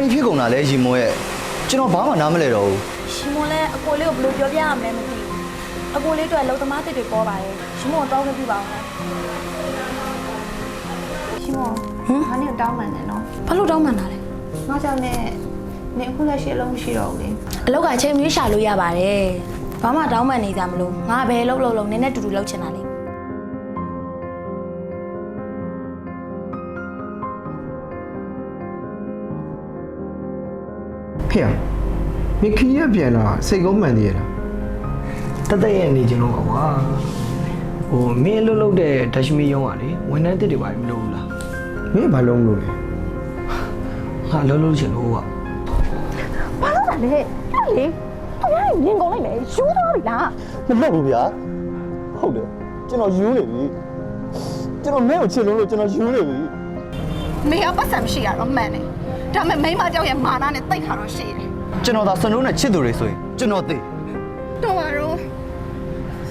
ဒီဖြစ်ကုန်တာလဲရီမွန်ရဲ့ကျွန်တော်ဘာမှနားမလဲတော့ဘူးရှင်မလည်းအကိုလေးကိုဘယ်လိုပြောပြရမလဲမသိဘူးအကိုလေးတို့ကလုံသမားတစ်တွေပေါ်ပါတယ်ရှင်မကိုတောင်းနေပြပါဦးရှင်မောငါနဲ့တောင်းမှန်တယ်နော်ဘာလို့တောင်းမှန်တာလဲငါကြောင့်နဲ့နေအခုလက်ရှိအလုံးမရှိတော့ဘူးလေအလောက်ကချိန်မွေးရှာလို့ရပါတယ်ဘာမှတောင်းမှန်နေကြမလို့ငါဘယ်လောက်လောက်လောက်နည်းနည်းတူတူလောက်ချင်တာလေ ဖေမခီးရပြန်လာစိတ်ကုန်းမှန်သေးရလားတသက်ရဲ့နေခြင်းလို့ကွာဟိုမင်းအလုပ်လုပ်တဲ့ဒက်ရှမီယုံကလေဝန်ထမ်းတစ်တွေပါမလုပ်ဘူးလားမင်းဘာလုံးလို့လဲဟာအလုပ်လုပ်ချင်လို့ကဘာလို့လဲလေအဲ့လေသူများရင်မြင်ကုန်လိုက်မယ်ယူသွားပြီလားမဟုတ်ဘူးဗျာဟုတ်တယ်ကျွန်တော်ယူနေပြီကျွန်တော်မင်းကိုချစ်လို့လို့ကျွန်တော်ယူနေပြီမေကပတ်စံမရှိရတော့မှန်တယ် ဒါပေမဲ့မိန်းမကြောက်ရဲ့မာနနဲ့တိတ်ခါတော့ရှိတယ်ကျွန်တော်သာစနိုးနဲ့ချစ်သူတွေဆိုရင်ကျွန်တော်သိတော့ပါတော့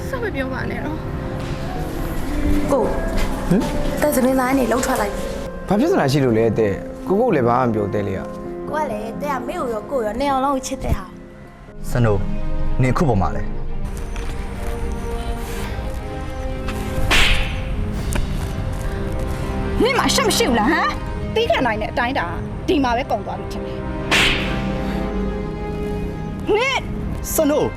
စမပြောပါနဲ့တော့ကိုဟမ်တက်စနေသားနေလှုပ်ထွက်လိုက်ဘာဖြစ်စရာရှိလို့လဲတဲ့ကိုကိုလည်းဘာမှမပြောတဲ့လေကကိုကလည်းတဲ့ကမေကိုရောကိုရောနေအောင်လုံးကိုချစ်တဲ့ဟာစနိုးနင်ခုပေါ်မှာလဲနင့်မှာရှက်မရှိဘူးလားဟမ်တီးခံနိုင်တဲ့အတိုင်းတာ ဒီမှာပဲကုန်သွားပြီထင်တယ်နင့်စနိုး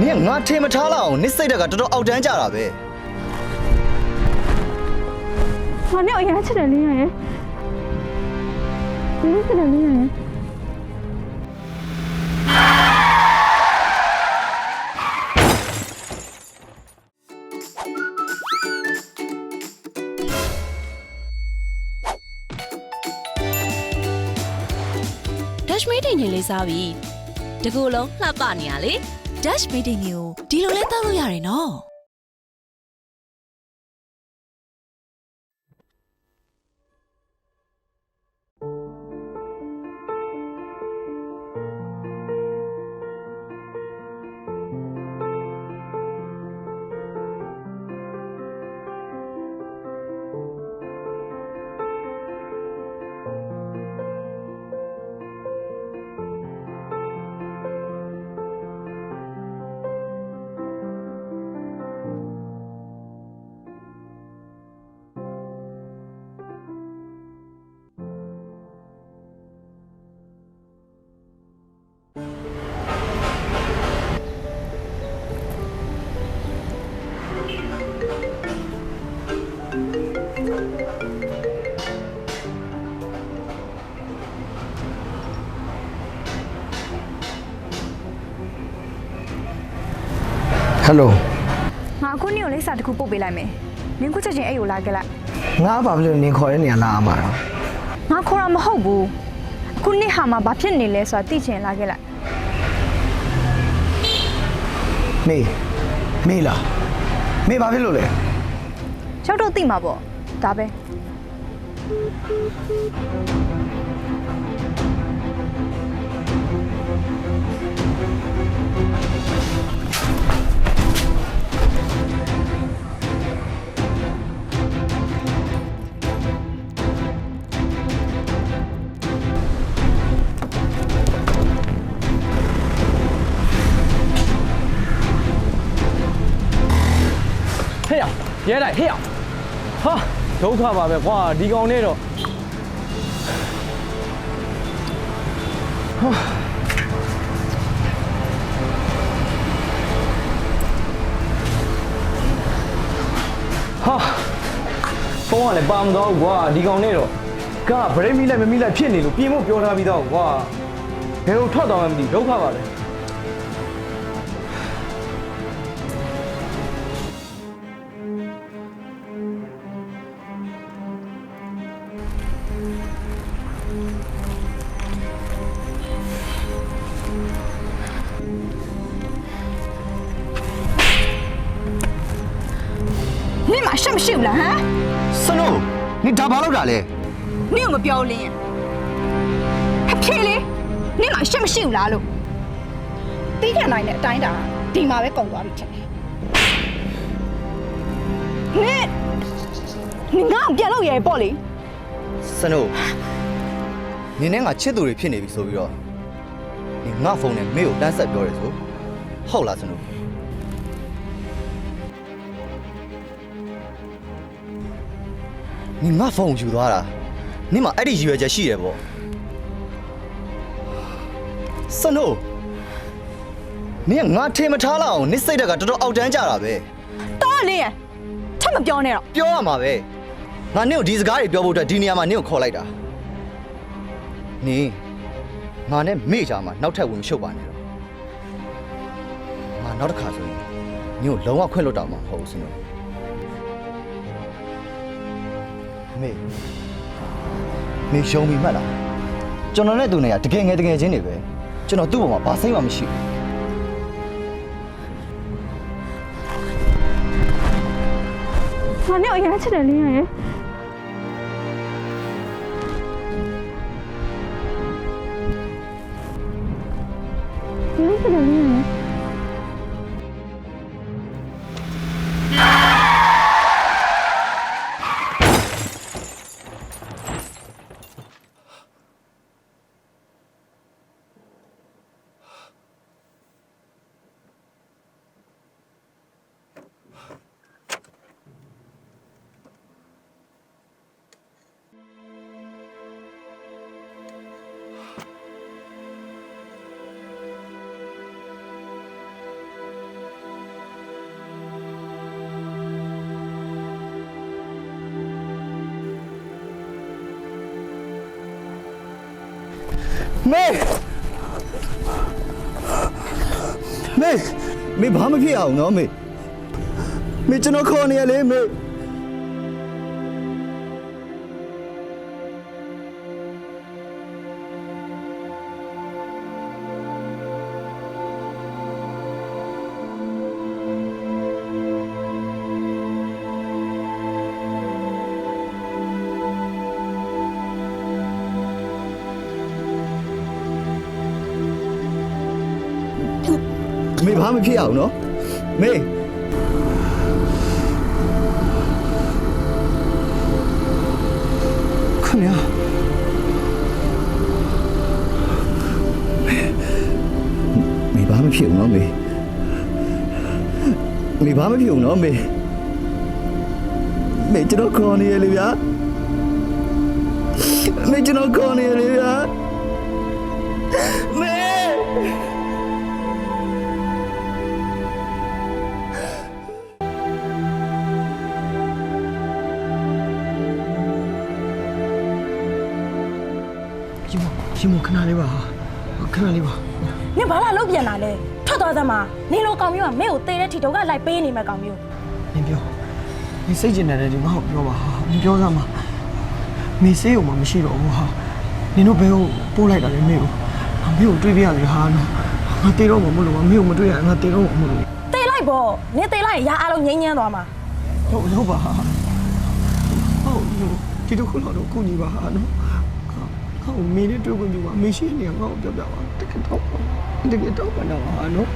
နင်ကငါထင်မထားလောက်အောင်နစ်စိတ်တက်ကတော်တော်အောက်တန်းကြတာပဲငါနဲ့အရင်ချစ်တယ်လေးရယ်ဒီချစ်တယ်လေးရယ် Dash meeting ညလေးစားပြီတကူလုံးလှပနေရလေ Dash meeting ကိုဒီလိုလဲတောက်လို့ရတယ်နော် ဟယ်လိုငါအခုနေ့ကိုလိပ်စာတစ်ခုပို့ပေးလိုက်မယ်နင်ခုချက်ချင်းအဲ့ကိုလာခဲ့လိုက်ငါဘာဖြစ်လို့နင်ခေါ်တဲ့နေရာလာအမှာတော့ငါခေါ်တာမဟုတ်ဘူးအခုနေ့ဟာမှာဘာဖြစ်နေလဲဆိုတာသိချင်လာခဲ့လိုက်မေးမေးလားမေးဘာဖြစ်လို့လဲကျောက်တော့သိမှာပေါ့ဒါပဲ ရရဲလိုက်ဟဲ့ရဟာဒုက္ခပါပဲကွာဒီကောင်နဲ့တော့ဟာဖုန်းကလည်းပါမတော့ဘူးကွာဒီကောင်နဲ့တော့ကဗရိတ်မိလိုက်မမိလိုက်ဖြစ်နေလို့ပြင်ဖို့ပြောထားပြီးတော့ကွာဘယ်လိုထွက်သွားမှမသိဒုက္ခပါပဲ နင့်မှာရှက်မရှိဘူးလားဟမ်စနိုးနင်ဒါဘာလုပ်တာလဲနင့်ကိုမပြောလင်းရင်အဖေလေနင့်မှာရှက်မရှိဘူးလားလို့တီးခံနိုင်တဲ့အတိုင်းတာဒီမှာပဲကုန်သွားပြီထင်တယ်နင့်နင်ငါ့ကိုပြန်လို့ရယ်ပေါ့လေစနိုးနင်းနဲ့ငါချစ်သူတွေဖြစ်နေပြီဆိုပြီးတော့နင်ငါဖုန်းနဲ့မေကိုတန်းဆက်ပြောတယ်ဆိုဟုတ်လားစနု နင်ငါဖုန်းကိုယူသွားတာနင်မအဲ့ဒီရည်ရွယ်ချက်ရှိတယ်ပေါ့စနုနင်ကငါထင်မထားလောက်အောင်နင်စိတ်ဓာတ်ကတော်တော်အောက်တန်းကြတာပဲတော်လင်းရထပ်မပြောနဲ့တော့ပြောရမှာပဲငါနင့်ကိုဒီစကားတွေပြောဖို့အတွက်ဒီနေရာမှာနင့်ကိုခေါ်လိုက်တာနင်ငါနဲ့မေ့ကြမှာနောက်ထပ်ဝင်မရှုပ်ပါနဲ့တော့ငါနောက်တစ်ခါဆိုရင်နင့်ကိုလုံးဝခွင့်လွတ်တော့မှာမဟုတ်ဘူးစနော် မေမေရှုံးပြီမှတ်လားကျွန်တော်နဲ့သူနဲ့ကတကယ်ငယ်တကယ်ချင်းတွေပဲကျွန်တော်သူ့ဘောမှာဘာစိတ်မှမရှိဘူးငါနဲ့အရင်ချစ်တယ်လင်းရယ်ရမ်းချစ်တယ်လင်း မေမေမေဘာမဖြစ်အောင်နော်မေမေကျွန်တော်ခေါ်နေရလေမေ မေဘာမဖြစ်အောင်နော်မေခင်ဗျာမေဘာမဖြစ်အောင်နော်မေမေဘာမဖြစ်အောင်နော်မေမေကျွန်တော်ခေါ်နေရလေဗျာမေကျွန်တော်ခေါ်နေရလေဗျာမေ ရှင်မရှင်မခဏလေးပါခဏလေးပါနင်ဘာလာလုပ်ပြန်လာလဲထွက်သွားသမ်းမနင်လိုကောင်မျိုးကမင်းကိုတေးတဲ့ထီတုံးကလိုက်ပေးနေမဲ့ကောင်မျိုးနင်ပြောနင်စိတ်ကျင်တယ်ဒီမဟုတ်ပြောပါဟာနင်ပြောစမ်းပါမေဆေးကိုမှမရှိတော့ဘူးဟာနင်တို့ဘယ်ကိုပို့လိုက်တာလဲမေကိုမေကိုတွေးပြရစီဟာနော်ငါတေးတော့မှမလို့မေကိုမတွေးရငါတေးတော့မှမလို့တေးလိုက်ပေါ့နင်တေးလိုက်ရင်ရာအားလုံးငိမ့်ညမ်းသွားမှာဟုတ်ဟုတ်ပါဟာဟုတ်ဒီတော့ခုတော့ကုညီပါဟာနော် ဟုတ်မေနဲ့တွေ့ခွင့်ပြုပါမေရှိနေငါ့ကိုပြောပြပါတကယ်တော့တကယ်တော့မနာဟာနော်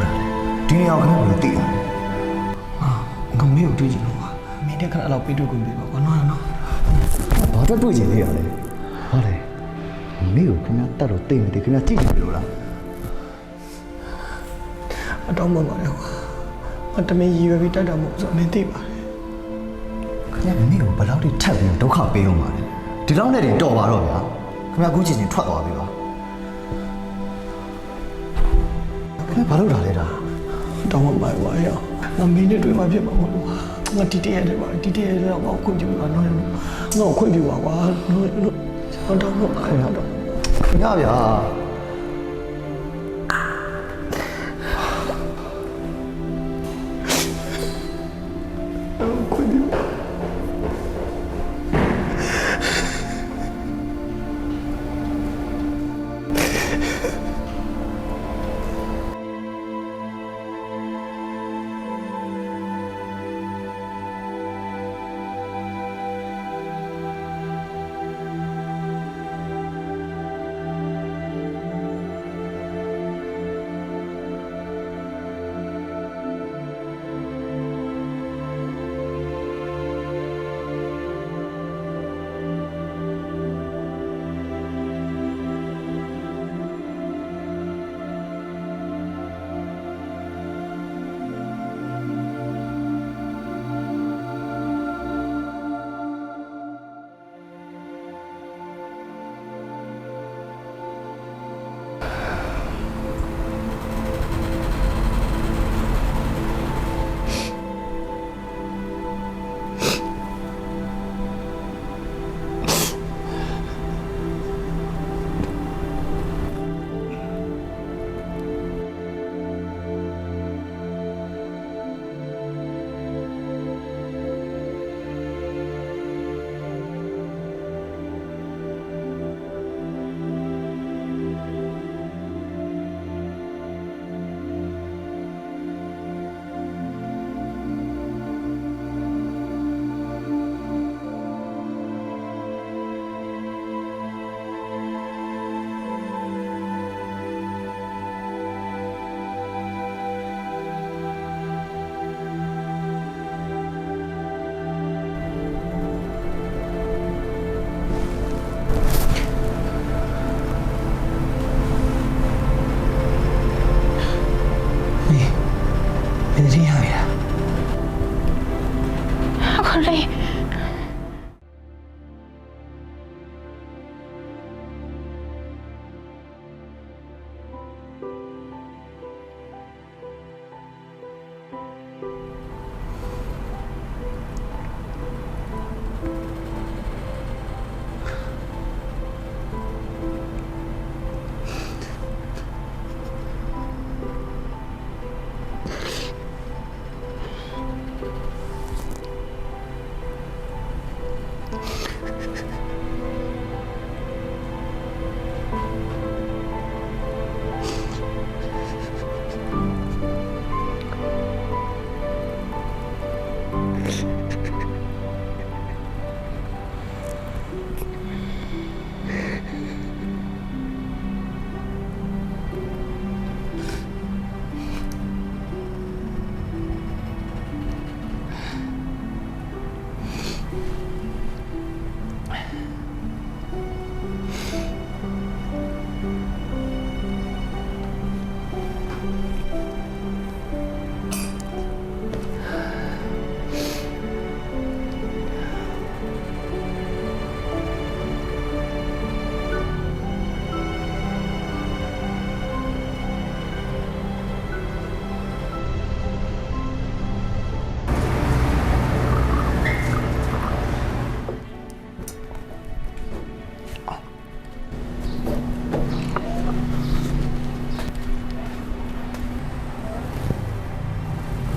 ဏတူမလာဘူးလားဒီနေရာခဏဘယ်လိုတည်ရလဲအာငါမေကိုတွေးကြည့်လို့ပါမင်းတက်ခဏအဲ့လောက်ပေးတွေ့ခွင့်ပေးပါကွာနော်နော်ဘာတော့တွေ့ချင်သေးရလဲဟုတ်တယ်မေကိုခင်ဗျာတက်လို့တိတ်မသိခင်ဗျာကြည့်နေလို့လားအတောင်းမှပါတယ်ကွာအတမင်းရည်ရွယ်ပြီးတိုက်တာမဟုတ်ဆိုအမင်းသိပါတယ်ခင်ဗျာမိကိုဘယ်လောက်ထိထပ်ပြီးဒုက္ခပေးအောင်ပါလဲဒီလောက်နဲ့တင်တော်ပါတော့ဗျာခင်ဗျာအခုချင်းချင်းထွက်သွားပြီပါ လုပ်တာလဲဒါအတောင်းမှပါကွာရောငါမင်းနဲ့တွေ့မှဖြစ်မှာမဟုတ်ဘူးငါတီတီရတယ်ပါတီတီရတော့ငါခွင့်ပြုပါနော်ငါခွင့်ပြုပါကွာနော်အတောင်းမှပါရောတော့ခင်ဗျာဗျာ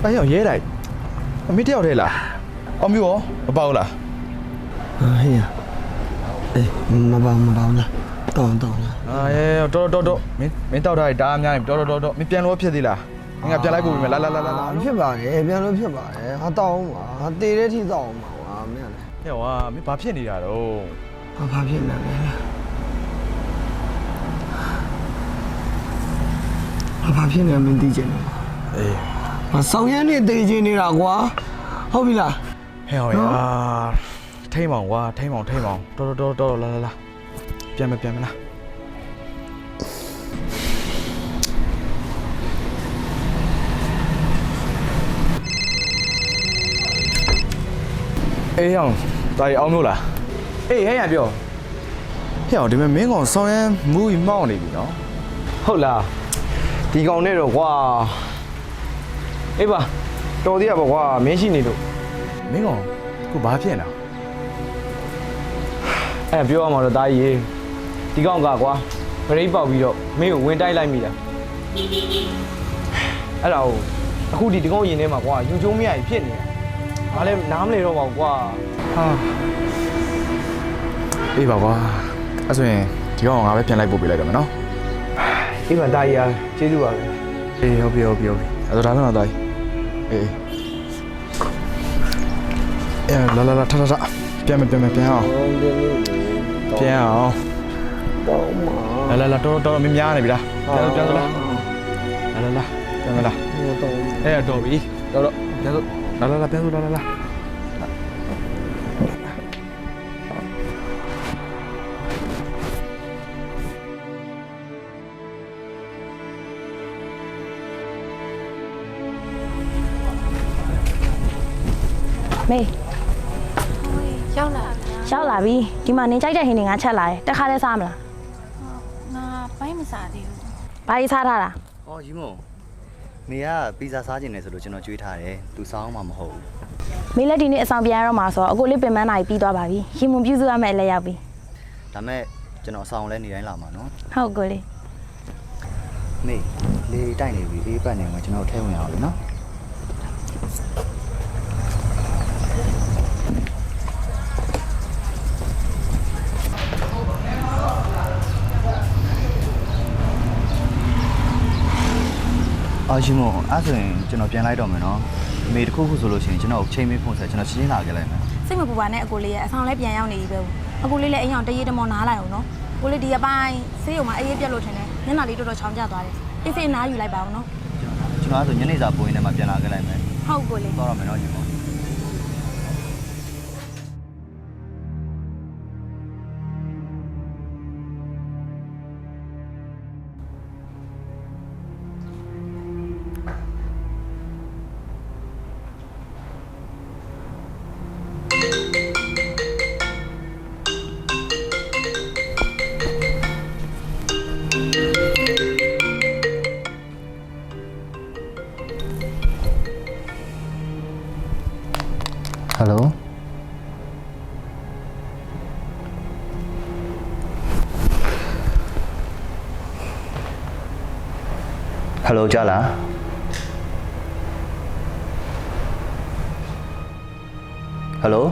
အဲ့ရောက်ရဲလိုက်။အမေတယောက်တည်းလား။အောင်မျိုးရောမပေါ့လားဟေးရအေးမပါမပါလားတောင်းတောင်းလား။အာရဲတော်တော်တော်မင်းမင်းတောက်ထားတဲ့တားအများကြီးတော်တော်တော်မင်းပြန်လို့ဖြစ်သေးလား။ငါပြန်လိုက်ပို့ပြီမယ်လာလာလာလာလာဖြစ်ပါတယ်ပြန်လို့ဖြစ်ပါတယ်ဟာတောင်းပါဟာတေတဲ့ထိတောင်းပါဟာမင်းလည်း။ဟဲ့ဝါမင်းဘာဖြစ်နေတာတော့ဘာဘာဖြစ်နေလဲဘာဘာဖြစ်နေမင်းသိချင်တယ်။အေး မဆောင်ရမ်းနေတေးချင်းနေတာကွာဟုတ်ပြီလားဟဲ့ဟောရာထိမ့်မောင်ကွာထိမ့်မောင်ထိမ့်မောင်တော်တော်တော်တော်လာလာလာပြန်မပြန်မလားအေးအောင်တာရီအောင်မျိုးလားအေးဟဲ့ရပြောဟဲ့အောင်ဒီမဲ့မင်းကောင်ဆောင်းရမ်းမူးမောင်းနေပြီနော်ဟုတ်လားဒီကောင်နဲ့တော့ကွာ အေးပါတော်သေးရပါကွာမင်းရှိနေလို့မင်းကောင်ခုဘာဖြစ်နေတာအဲ့ပြောရမှာတော့တာကြီးရေဒီကောင်ကကွာဗရိတ်ပေါက်ပြီးတော့မင်းကိုဝင်တိုက်လိုက်မိတာအဲ့ဒါကိုအခုဒီဒီကောင်ရင်ထဲမှာကွာယူကျုံးမရကြီးဖြစ်နေတာငါလည်းနားမလဲတော့ပါဘူးကွာဟာအေးပါကွာအဲ့ဆိုရင်ဒီကောင်ကငါပဲပြန်လိုက်ပို့ပေးလိုက်တော့မယ်နော်အေးပါတာကြီးအားကျေးဇူးပါပဲအေးဟုတ်ပြီဟုတ်ပြီဟုတ်ပြီအဲ့တော့ဒါမှမဟုတ်သားကြီး အေးအဲလာလာလာထထထပြန်မယ်ပြန်မယ်ပြန်အောင်ပြန်အောင်လာလာလာတော်တော်တော်များများနေပြီလားပြန်တော့ပြန်တော့လားလာလာလာပြန်မလားအဲ့တော့ပြီတော်တော့ပြန်တော့လာလာလာပြန်တော့လာလာလာ မေးရောက်လာရောက်လာပြီဒီမှာနင်ကြိုက်တဲ့ဟင်းတွေငါချက်လာတယ်တခါလဲစားမလားငါပိုင်းမစားသေးဘူးဘာကြီးစားထားတာ။အော်ရီမုံမေကပီဇာစားခြင်းနဲ့ဆိုလို့ကျွန်တော်ကြွေးထားတယ်။ तू စားအောင်မှမဟုတ်ဘူးမေးလက်ဒီနေ့အဆောင်ပြန်ရတော့မှာဆိုတော့အခုလေးပင်ပန်းနိုင်ပြီးသွားပါပြီရင်မုံပြုစုရမယ့်အလဲရောက်ပြီ။ဒါမဲ့ကျွန်တော်အဆောင်လဲနေတိုင်းလာမှာနော်ဟုတ်ကိုလေး။မေလေတိုက်နေပြီအေးပတ်နေမှာကျွန်တော်ထဲဝင်ရအောင်လေနော် အော်ရှင်မို့အဲ့ဆိုရင်ကျွန်တော်ပြန်လိုက်တော့မယ်နော်။မေတခုခုဆိုလို့ရှိရင်ကျွန်တော်ချိန်မေးဖုန်းဆက်ကျွန်တော်ချင်းချင်းလာခဲ့လိုက်မယ်စိတ်မပူပါနဲ့အကိုလေးရဲ့အဆောင်လဲပြန်ရောက်နေပြီပဲအကိုလေးလည်းအိမ်အောင်တရေတမောနားလိုက်အောင်နော်ကိုလေးဒီအပိုင်းဆေးရုံမှာအေးအေးပြက်လို့ထင်တယ်မျက်နှာလေးတော်တော်ချောင်းကျသွားတယ်အေးစိတ်နားယူလိုက်ပါအောင်နော်။ကျွန်တော်အဲ့ဆိုညနေစာပိုးရင်းထဲမှာပြန်လာခဲ့လိုက်မယ်ဟုတ်ကိုလေး။တော့ရမယ်နော်ရှင်မို့ ဟယ်လိုကြားလားဟယ်လို